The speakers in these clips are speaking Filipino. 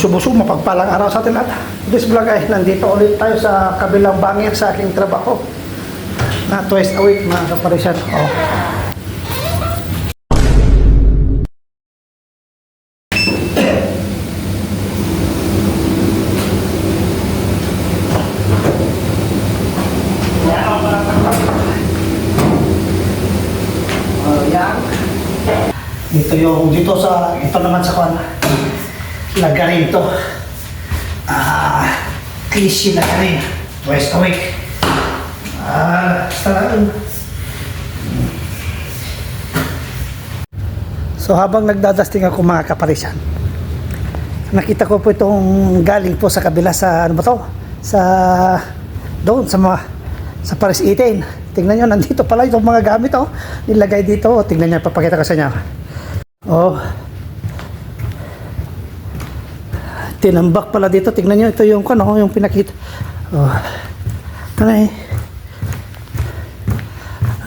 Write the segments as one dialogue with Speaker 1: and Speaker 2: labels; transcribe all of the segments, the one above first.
Speaker 1: Subuso, mapagpalang araw sa atin lahat. This vlog ay nandito ulit tayo sa kabilang bangir sa aking trabaho. Na twice a week mga kaparisan. Oh. Dito yung, dito sa, ito naman sa kwan. Lagarin to. Ah, cliche lagarin. Twice a week. Ah, basta. So habang nagdadasting ako mga kaparisan, nakita ko po itong galing po sa kabila sa ano ba to? Sa doon sa mga sa Paris 18. Tingnan nyo, nandito pala itong mga gamit oh. Nilagay dito. Oh. Tingnan nyo, papakita ko sa inyo. Oh. Tinambak pala dito. Tingnan nyo, ito yung ano, yung pinakita. Oh. Eh.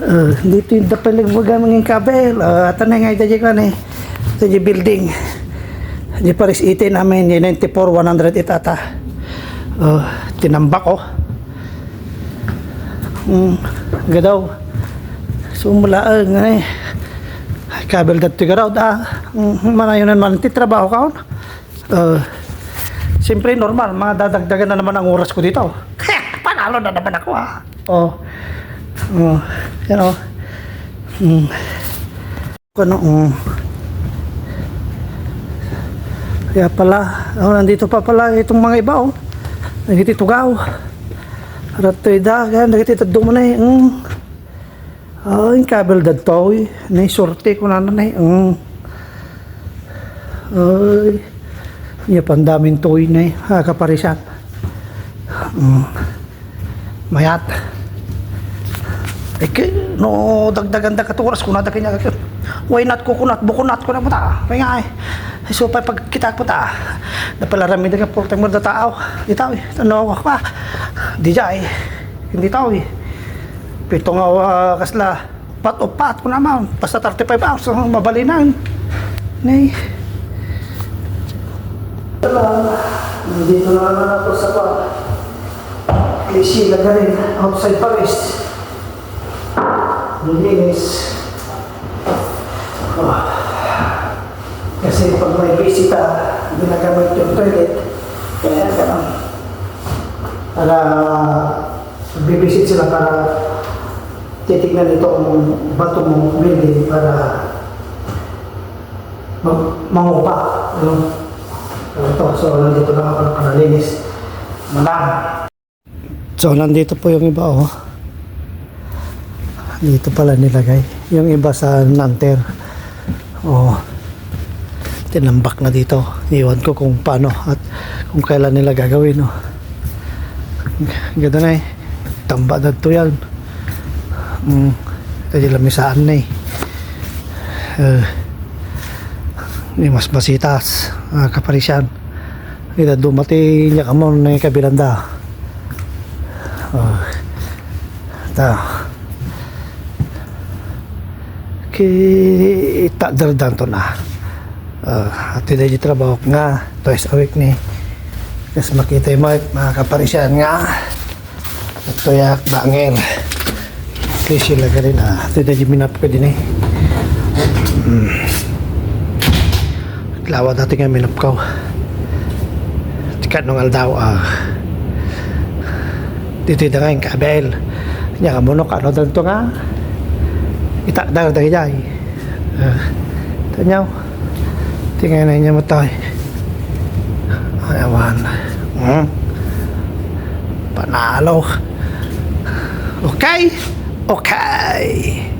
Speaker 1: Uh, dito yung dapat magamang yung kabel. Uh, na nga ito ano eh. Ito yung building. Di Paris 18 namin, yung 94, 100 itata. Uh, tinambak oh. Mm, gadaw. So mula uh, nga eh. Kabel dat tigaraw da. Mm, manayon man ti trabaho kaon. Uh, Siyempre normal, mga dadagdagan na naman ang oras ko dito. Panalo na naman ako ah. Oh. Oh, yan oh. Mm. Ano, mm. Kaya pala, oh, nandito pa pala itong mga iba oh. Nagtitugaw. Ratoy dagan, nagtito dumo na eh. Mm. Oh, yung kabel dadto eh. Nay sorte ko na na eh. Mm. Ay. Iya pandaming toy na eh. Ha, kaparisan. Mm. Mayat. Eh, ke- no, dagdagan da katuras ko na da kanya kakyo. Why not kukunat, bukunat ko na po ta. Kaya nga eh. So, pa pag kita po ta, napalarami na ka po tayo mga tao. Di tao eh. Ano ako pa. Di dya eh. Hindi tao eh. Pito nga uh, kasla, pat o pat ko naman. Basta 35 hours, so, mabali na. Nay. Nandito na naman ako sa pa. Klisi na galing outside Paris. Nilinis. Oh. Kasi pag may bisita, ginagamit yung toilet. Kaya ganun. Para bibisit sila para titignan itong bato mong building para mag- mangupa. Ano? Ito, so nandito lang ako nakalalinis. Malang. So nandito po yung iba oh. Dito pala nilagay. Yung iba sa Nanter. Oh. Tinambak na dito. Iwan ko kung paano at kung kailan nila gagawin. Oh. Ganda na eh. Tamba na to yan. Mm. Yung lamisaan na eh. Uh, ni mas masitas uh, kaparisyan. Ida dumati niya kamo na kabilanda oh. ta ki ita dardan to na. Uh, at ida trabaho nga twice a week ni kas makita yung mga, mga kaparisyan nga. At tuyak bangir kasi sila ka rin ah ito di minap ko din eh Lawa dati nga minapkaw. Tikat nung aldaw ah. Dito na nga yung kabel. Nya ka munok ano dito nga. Ita dar dari jay. Uh, tanyaw. Tingnan na niya mo tayo. Ayawan. Hmm. Panalo. Okay. Okay.